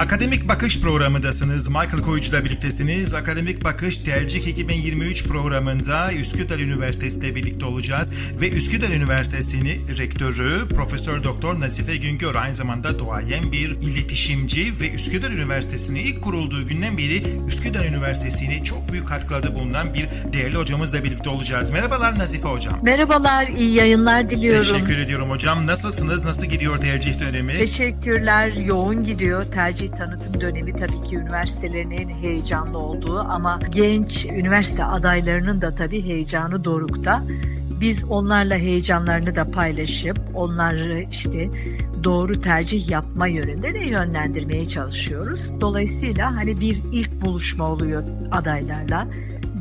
Akademik Bakış programındasınız. Michael Koyucu'da birliktesiniz. Akademik Bakış Tercih 2023 programında Üsküdar Üniversitesi ile birlikte olacağız. Ve Üsküdar Üniversitesi'ni rektörü Profesör Doktor Nazife Güngör aynı zamanda duayen bir iletişimci ve Üsküdar Üniversitesi'nin ilk kurulduğu günden beri Üsküdar Üniversitesi'ne çok büyük katkılarda bulunan bir değerli hocamızla birlikte olacağız. Merhabalar Nazife Hocam. Merhabalar, iyi yayınlar diliyorum. Teşekkür ediyorum hocam. Nasılsınız? Nasıl gidiyor tercih dönemi? Teşekkürler. Yoğun gidiyor. Tercih tanıtım dönemi tabii ki üniversitelerin en heyecanlı olduğu ama genç üniversite adaylarının da tabii heyecanı dorukta. Biz onlarla heyecanlarını da paylaşıp onları işte doğru tercih yapma yönünde de yönlendirmeye çalışıyoruz. Dolayısıyla hani bir ilk buluşma oluyor adaylarla.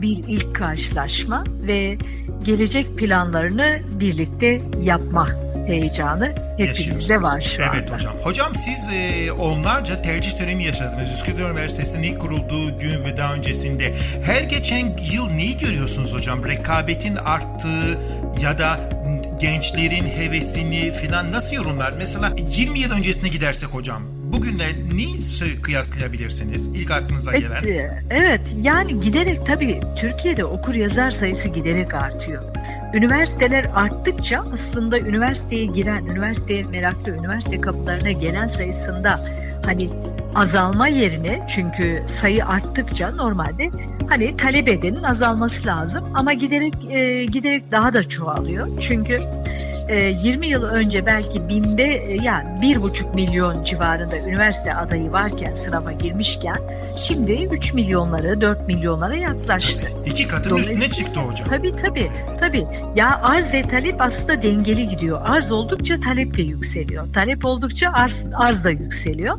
Bir ilk karşılaşma ve gelecek planlarını birlikte yapma heyecanı hepimizde var şu Evet anda. hocam. Hocam siz e, onlarca tercih dönemi yaşadınız. Üsküdar Üniversitesi'nin ilk kurulduğu gün ve daha öncesinde. Her geçen yıl neyi görüyorsunuz hocam? Rekabetin arttığı ya da gençlerin hevesini falan nasıl yorumlar? Mesela 20 yıl öncesine gidersek hocam. Bugünle neyi kıyaslayabilirsiniz? İlk aklınıza gelen. Evet, evet yani giderek tabii Türkiye'de okur yazar sayısı giderek artıyor. Üniversiteler arttıkça aslında üniversiteye giren, üniversiteye meraklı, üniversite kapılarına gelen sayısında hani azalma yerine çünkü sayı arttıkça normalde hani talep edenin azalması lazım ama giderek e, giderek daha da çoğalıyor. Çünkü 20 yıl önce belki binde e, yani bir buçuk milyon civarında üniversite adayı varken sınava girmişken şimdi 3 milyonlara 4 milyonlara yaklaştı. İki katın üstüne çıktı hocam. Tabii tabii tabii. Ya arz ve talep aslında dengeli gidiyor. Arz oldukça talep de yükseliyor. Talep oldukça arz, arz da yükseliyor.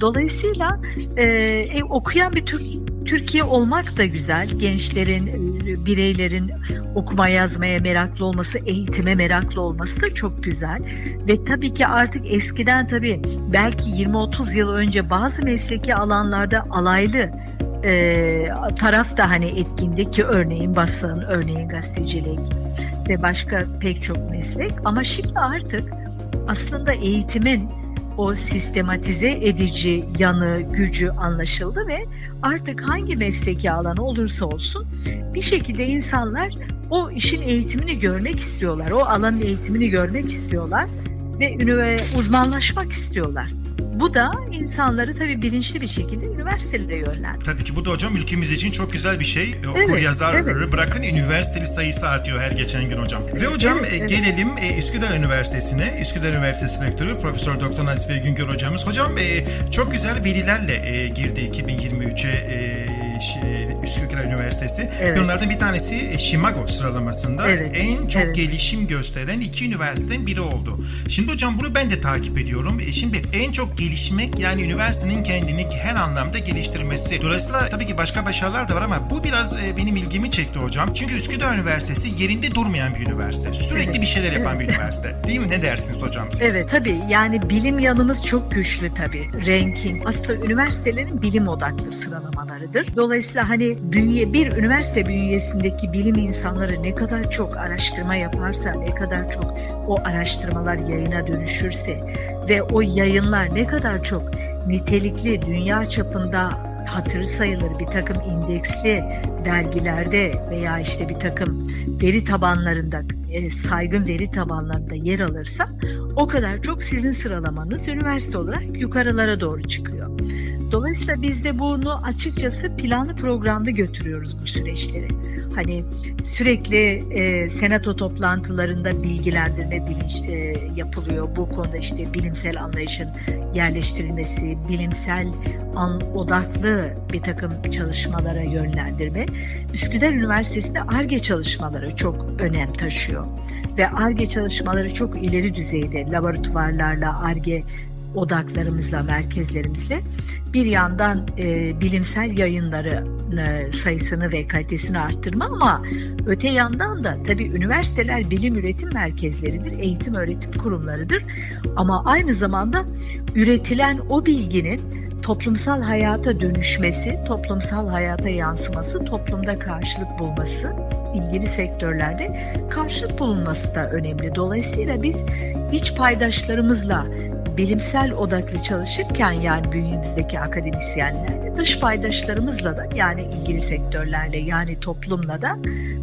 Dolayısıyla e, e, okuyan bir Türk, Türkiye olmak da güzel. Gençlerin, e, bireylerin okuma yazmaya meraklı olması, eğitime meraklı olması da çok güzel. Ve tabii ki artık eskiden tabii belki 20-30 yıl önce bazı mesleki alanlarda alaylı e, taraf da hani etkindi ki örneğin basın, örneğin gazetecilik ve başka pek çok meslek. Ama şimdi artık aslında eğitimin o sistematize edici yanı, gücü anlaşıldı ve artık hangi mesleki alanı olursa olsun bir şekilde insanlar o işin eğitimini görmek istiyorlar. O alanın eğitimini görmek istiyorlar ve uzmanlaşmak istiyorlar. Bu da insanları tabii bilinçli bir şekilde üniversitelere yönlendiriyor. Tabii ki bu da hocam ülkemiz için çok güzel bir şey. Okur Evet, yazarları bırakın üniversiteli sayısı artıyor her geçen gün hocam. Ve hocam Evet, e, evet. gelelim e, Üsküdar Üniversitesi'ne. Üsküdar Üniversitesi Rektörü Profesör Doktor Nazife Güngör hocamız. Hocam e, çok güzel verilerle e, girdi 2023'e e, ş- Üsküdar Üniversitesi. Evet. Bunlardan bir tanesi e, Shimago sıralamasında Evet, en çok evet. gelişim gösteren iki üniversiteden biri oldu. Şimdi hocam bunu ben de takip ediyorum. E, şimdi en çok gelişmek yani üniversitenin kendini her anlamda geliştirmesi. Dolayısıyla tabii ki başka başarılar da var ama bu biraz e, benim ilgimi çekti hocam. Çünkü Üsküdar Üniversitesi yerinde durmayan bir üniversite. Sürekli Evet, bir şeyler yapan evet. bir üniversite. Değil mi? Ne dersiniz hocam siz? Evet tabii yani bilim yanımız çok güçlü tabii. Ranking aslında üniversitelerin bilim odaklı sıralamalarıdır. Dolayısıyla hani bünye bir üniversite bünyesindeki bilim insanları ne kadar çok araştırma yaparsa, ne kadar çok o araştırmalar yayına dönüşürse ve o yayınlar ne kadar çok nitelikli dünya çapında hatır sayılır bir takım indeksli dergilerde veya işte bir takım veri tabanlarında e, saygın veri tabanlarında yer alırsa o kadar çok sizin sıralamanız üniversite olarak yukarılara doğru çıkıyor. Dolayısıyla biz de bunu açıkçası planlı programlı götürüyoruz bu süreçleri. Hani sürekli e, senato toplantılarında bilgilendirme bilinç e, yapılıyor. Bu konuda işte bilimsel anlayışın yerleştirilmesi, bilimsel an, odaklı bir takım çalışmalara yönlendirme. Üsküdar Üniversitesi'nde ARGE çalışmaları çok önem taşıyor. Ve ARGE çalışmaları çok ileri düzeyde laboratuvarlarla, ARGE odaklarımızla, merkezlerimizle bir yandan e, bilimsel yayınları e, sayısını ve kalitesini arttırma ama öte yandan da tabii üniversiteler bilim üretim merkezleridir, eğitim öğretim kurumlarıdır. Ama aynı zamanda üretilen o bilginin toplumsal hayata dönüşmesi, toplumsal hayata yansıması, toplumda karşılık bulması, ilgili sektörlerde karşılık bulunması da önemli. Dolayısıyla biz iç paydaşlarımızla bilimsel odaklı çalışırken yani bünyemizdeki akademisyenlerle dış paydaşlarımızla da yani ilgili sektörlerle yani toplumla da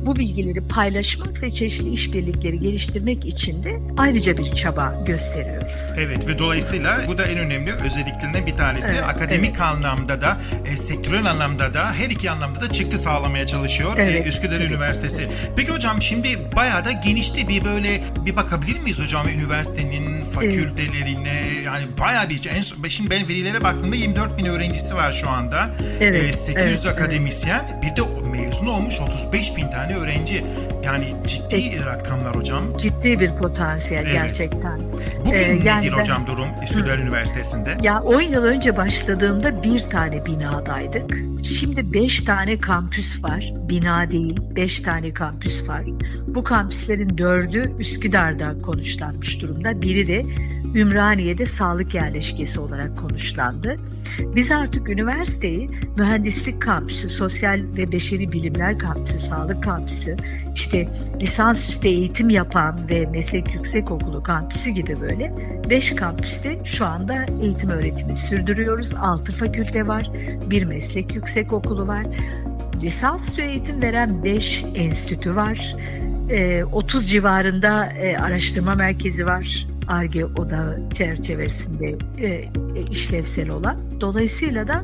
bu bilgileri paylaşmak ve çeşitli işbirlikleri geliştirmek için de ayrıca bir çaba gösteriyoruz. Evet ve dolayısıyla bu da en önemli özelliklerinden bir tanesi. Evet, Akademik anlamda da, e, sektörel anlamda da, her iki anlamda da çıktı sağlamaya çalışıyor e, Evet, Üsküdar evet, Üniversitesi. Peki hocam şimdi bayağı da genişti bir böyle bir bakabilir miyiz hocam üniversitenin fakültelerine yani bayağı bir en şimdi ben verilere baktığımda 24 bin öğrencisi var şu anda. Evet, E, 800 evet, akademisyen bir de mezun olmuş 35 bin tane öğrenci. Yani ciddi rakamlar hocam. Ciddi bir potansiyel Evet. gerçekten. Bugün Ee, nedir yani ben- hocam durum Üsküdar Üniversitesi'nde? Ya 10 yıl önce başladığımda bir tane binadaydık. Şimdi 5 tane kampüs var. Bina değil, 5 tane kampüs var. Bu kampüslerin 4'ü Üsküdar'da konuşlanmış durumda. Biri de Ümraniye'de sağlık yerleşkesi olarak konuşlandı. Biz artık üniversiteyi mühendislik kampüsü, sosyal ve beşeri bilimler kampüsü, sağlık kampüsü, işte lisansüstü eğitim yapan ve meslek yüksekokulu kampüsü gibi böyle 5 kampüste şu anda eğitim öğretimi sürdürüyoruz. 6 fakülte var, bir meslek yüksekokulu var. Lisansüstü eğitim veren 5 enstitü var. Ee, 30 civarında e, araştırma merkezi var. ARGE oda çerçevesinde e, e, işlevsel olan. Dolayısıyla da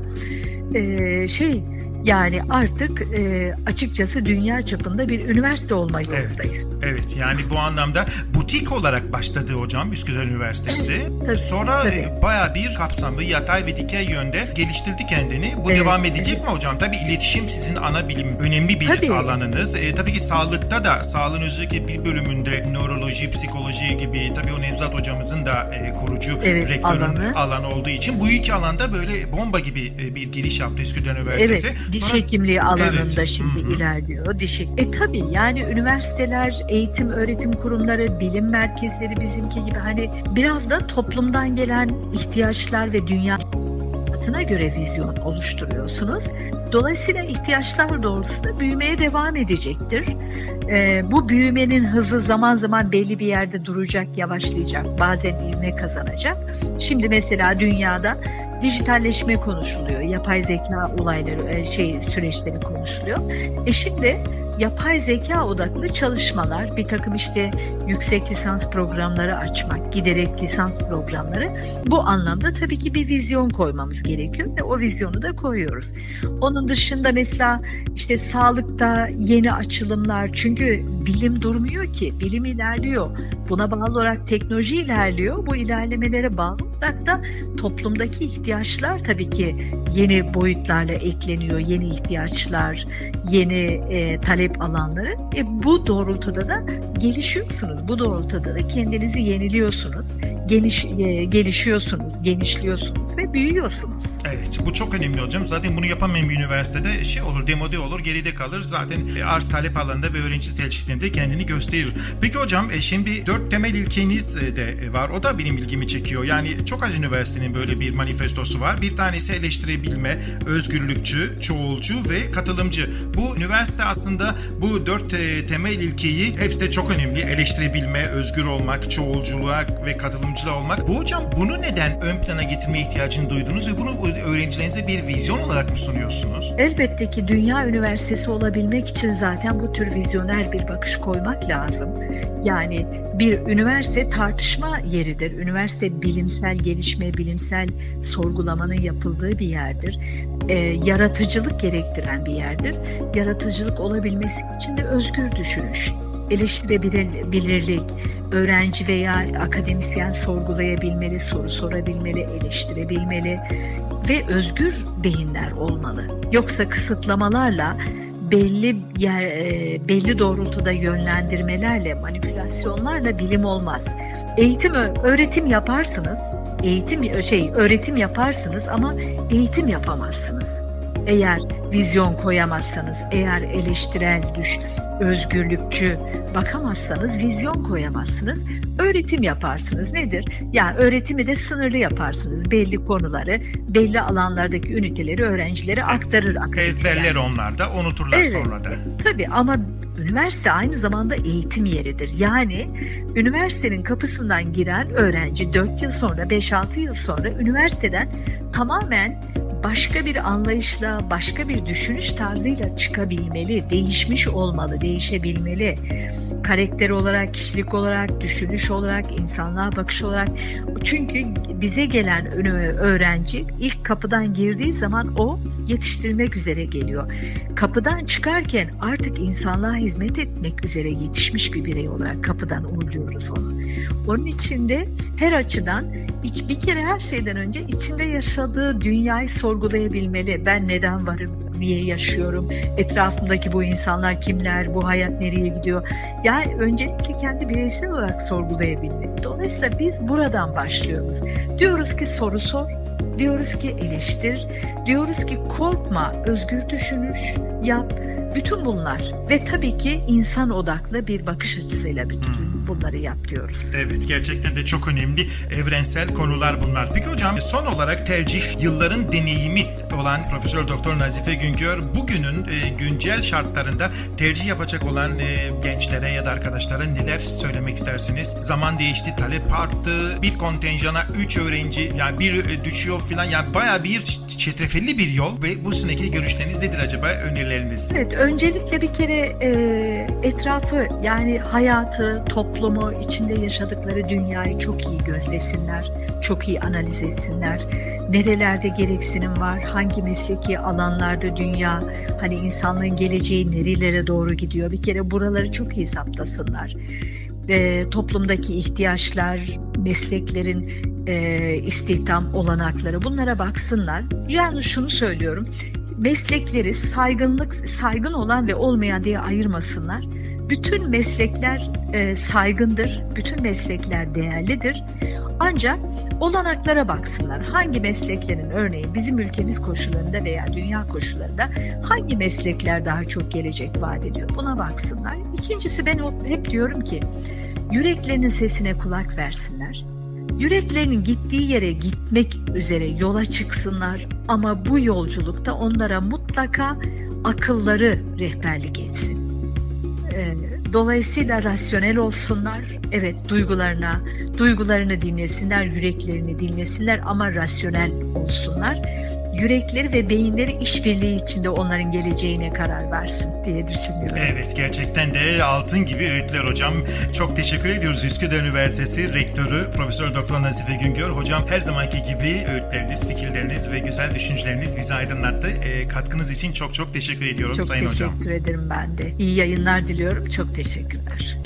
şey yani artık e, açıkçası dünya çapında bir üniversite olma yolundayız. Evet yani bu anlamda butik olarak başladı hocam Üsküdar Üniversitesi. Tabii, Sonra tabii. e, bayağı bir kapsamlı yatay ve dikey yönde geliştirdi kendini. Bu Evet, devam edecek mi hocam? Tabii iletişim sizin ana bilim, önemli bir Tabii. alanınız. E, tabii ki sağlıkta da sağlığın özellikle bir bölümünde nöroloji, psikoloji gibi tabii o Nevzat hocamızın da e, kurucu Evet, rektörün alanı. alanı olduğu için bu iki alanda böyle bomba gibi e, bir giriş yaptı Üsküdar Üniversitesi. Evet, diş Sonra- hekimliği alanında Evet, şimdi hı hı. ilerliyor. Diş hek- E tabii yani üniversiteler, eğitim öğretim kurumları, bilim merkezleri bizimki gibi hani biraz da toplumdan gelen ihtiyaçlar ve dünya hayatına göre vizyon oluşturuyorsunuz. Dolayısıyla ihtiyaçlar doğrultusunda büyümeye devam edecektir. Ee, bu büyümenin hızı zaman zaman belli bir yerde duracak, yavaşlayacak, bazen ivme kazanacak. Şimdi mesela dünyada dijitalleşme konuşuluyor, yapay zeka olayları, e, şey süreçleri konuşuluyor. E şimdi yapay zeka odaklı çalışmalar, bir takım işte yüksek lisans programları açmak, giderek lisans programları bu anlamda tabii ki bir vizyon koymamız gerekiyor ve o vizyonu da koyuyoruz. Onun dışında mesela işte sağlıkta yeni açılımlar çünkü bilim durmuyor ki, bilim ilerliyor. Buna bağlı olarak teknoloji ilerliyor. Bu ilerlemelere bağlı olarak da toplumdaki ihtiyaçlar tabii ki yeni boyutlarla ekleniyor. Yeni ihtiyaçlar, yeni e, talep alanları. E, bu doğrultuda da gelişiyorsunuz. Bu doğrultuda da kendinizi yeniliyorsunuz. Geniş, e, gelişiyorsunuz, genişliyorsunuz ve büyüyorsunuz. Evet bu çok önemli hocam. Zaten bunu yapamayan bir üniversitede şey olur demode olur geride kalır. Zaten e, arz talep alanında ve öğrenci tercihlerinde kendini gösterir. Peki hocam e, şimdi dört temel ilkeniz e, de e, var. O da benim ilgimi çekiyor. Yani çok az üniversitenin böyle bir manifestosu var. Bir tanesi eleştirebilme, özgürlükçü, çoğulcu ve katılımcı. Bu üniversite aslında bu dört e, temel ilkeyi hepsi de çok önemli. Eleştirebilme, özgür olmak, çoğulculuğa ve katılımcılığa olmak. Bu hocam bunu neden ön plana getirme ihtiyacını duydunuz ve bunu öğrencilerinize bir vizyon olarak mı sunuyorsunuz? Elbette ki dünya üniversitesi olabilmek için zaten bu tür vizyoner bir bakış koymak lazım. Yani bir üniversite tartışma yeridir. Üniversite bilimsel gelişme, bilimsel sorgulamanın yapıldığı bir yerdir. Ee, yaratıcılık gerektiren bir yerdir. Yaratıcılık olabilmesi için de özgür düşünüş, eleştirebilirlik, öğrenci veya akademisyen sorgulayabilmeli, soru sorabilmeli, eleştirebilmeli ve özgür beyinler olmalı. Yoksa kısıtlamalarla belli yer, e, belli doğrultuda yönlendirmelerle, manipülasyonlarla bilim olmaz. Eğitim öğretim yaparsınız. Eğitim şey öğretim yaparsınız ama eğitim yapamazsınız. Eğer vizyon koyamazsanız, eğer eleştirel, düş, özgürlükçü bakamazsanız vizyon koyamazsınız. Öğretim yaparsınız. Nedir? Yani öğretimi de sınırlı yaparsınız. Belli konuları, belli alanlardaki üniteleri öğrencilere aktarır. Ezberler onlar da unuturlar Evet. sonra da. Tabii ama üniversite aynı zamanda eğitim yeridir. Yani üniversitenin kapısından giren öğrenci 4 yıl sonra, 5-6 yıl sonra üniversiteden tamamen başka bir anlayışla, başka bir düşünüş tarzıyla çıkabilmeli, değişmiş olmalı, değişebilmeli. Karakter olarak, kişilik olarak, düşünüş olarak, insanlığa bakış olarak. Çünkü bize gelen öğrenci ilk kapıdan girdiği zaman o yetiştirmek üzere geliyor kapıdan çıkarken artık insanlığa hizmet etmek üzere yetişmiş bir birey olarak kapıdan uğurluyoruz onu. Onun için de her açıdan bir kere her şeyden önce içinde yaşadığı dünyayı sorgulayabilmeli. Ben neden varım? Niye yaşıyorum? Etrafımdaki bu insanlar kimler? Bu hayat nereye gidiyor? Yani öncelikle kendi bireysel olarak sorgulayabilmeli. Dolayısıyla biz buradan başlıyoruz. Diyoruz ki soru sor, diyoruz ki eleştir, diyoruz ki korkma, özgür düşünüş, yap. Bütün bunlar ve tabii ki insan odaklı bir bakış açısıyla bütün bunları yap diyoruz. Evet gerçekten de çok önemli evrensel konular bunlar. Peki hocam son olarak tercih yılların deneyimi olan Profesör Doktor Nazife Güngör bugünün e, güncel şartlarında tercih yapacak olan e, gençlere ya da arkadaşlara neler söylemek istersiniz? Zaman değişti, talep arttı. Bir kontenjana 3 öğrenci yani bir e, düşüyor falan yani bayağı bir çetrefilli bir yol ve bu seneki görüşleriniz nedir acaba önerileriniz? Evet, öncelikle bir kere e, etrafı yani hayatı, toplumu, içinde yaşadıkları dünyayı çok iyi gözlesinler, çok iyi analiz etsinler. Nerelerde gereksinim var, hangi mesleki alanlarda dünya, hani insanlığın geleceği nerelere doğru gidiyor. Bir kere buraları çok iyi saptasınlar. E, toplumdaki ihtiyaçlar, mesleklerin e, istihdam olanakları bunlara baksınlar. Yani şunu söylüyorum meslekleri saygınlık saygın olan ve olmayan diye ayırmasınlar. Bütün meslekler e, saygındır, bütün meslekler değerlidir. Ancak olanaklara baksınlar. Hangi mesleklerin örneğin bizim ülkemiz koşullarında veya dünya koşullarında hangi meslekler daha çok gelecek vaat ediyor? Buna baksınlar. İkincisi ben hep diyorum ki yüreklerinin sesine kulak versinler. Yüreklerinin gittiği yere gitmek üzere yola çıksınlar ama bu yolculukta onlara mutlaka akılları rehberlik etsin. Ee, Dolayısıyla rasyonel olsunlar. Evet duygularına, duygularını dinlesinler, yüreklerini dinlesinler ama rasyonel olsunlar. Yürekleri ve beyinleri işbirliği içinde onların geleceğine karar versin diye düşünüyorum. Evet gerçekten de altın gibi öğütler hocam. Çok teşekkür ediyoruz Üsküdar Üniversitesi Rektörü Profesör Doktor Nazife Güngör. Hocam her zamanki gibi öğütleriniz, fikirleriniz ve güzel düşünceleriniz bizi aydınlattı. Ee, katkınız için çok çok teşekkür ediyorum Çok Sayın teşekkür Hocam. ederim ben de. İyi yayınlar diliyorum. Çok teşekkürler.